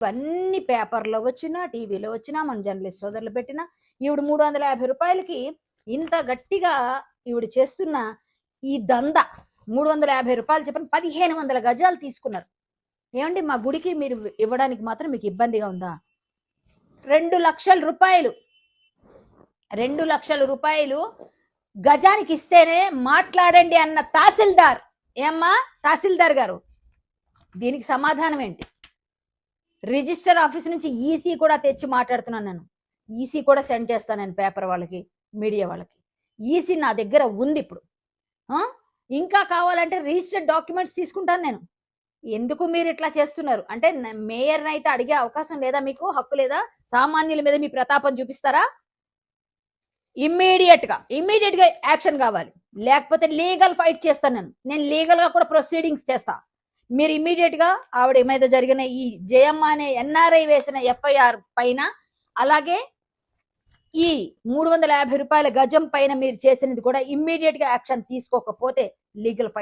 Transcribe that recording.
ఇవన్నీ పేపర్లో వచ్చినా టీవీలో వచ్చినా మన జర్నలిస్ట్ సోదరులు పెట్టినా ఈవిడ మూడు వందల యాభై రూపాయలకి ఇంత గట్టిగా ఈవిడ చేస్తున్న ఈ దంద మూడు వందల యాభై రూపాయలు చెప్పిన పదిహేను వందల గజాలు తీసుకున్నారు. ఏమండి మా గుడికి మీరు ఇవ్వడానికి మాత్రం మీకు ఇబ్బందిగా ఉందా? రెండు లక్షల రూపాయలు రెండు లక్షల రూపాయలు గజానికి ఇస్తేనే మాట్లాడండి అన్న తహసీల్దార్. ఏమ్మా తహసీల్దార్ గారు దీనికి సమాధానం ఏంటి? రిజిస్టర్ ఆఫీస్ నుంచి ఈసీ కూడా తెచ్చి మాట్లాడుతున్నాను నేను. ఈసీ కూడా సెండ్ చేస్తాను నేను పేపర్ వాళ్ళకి మీడియా వాళ్ళకి. ఈసీ నా దగ్గర ఉంది ఇప్పుడు. ఇంకా కావాలంటే రిజిస్టర్డ్ డాక్యుమెంట్స్ తీసుకుంటాను నేను. ఎందుకు మీరు ఇట్లా చేస్తున్నారు? అంటే మేయర్ని అయితే అడిగే అవకాశం లేదా మీకు? హక్కు లేదా? సామాన్యుల మీద మీ ప్రతాపం చూపిస్తారా? ఇమ్మీడియట్గా ఇమ్మీడియట్గా యాక్షన్ కావాలి. లేకపోతే లీగల్ ఫైట్ చేస్తాను నేను. నేను లీగల్గా కూడా ప్రొసీడింగ్స్ చేస్తాను మీరు ఇమ్మీడియట్గా ఆవిడ మీద జరిగిన ఈ జయమ్మ అనే ఎన్ఆర్ఐ వేసిన ఎఫ్ఐఆర్ పైన అలాగే ఈ మూడు వందల యాభై రూపాయల గజం పైన మీరు చేసినది కూడా ఇమ్మీడియట్గా యాక్షన్ తీసుకోకపోతే లీగల్ ఫైట్.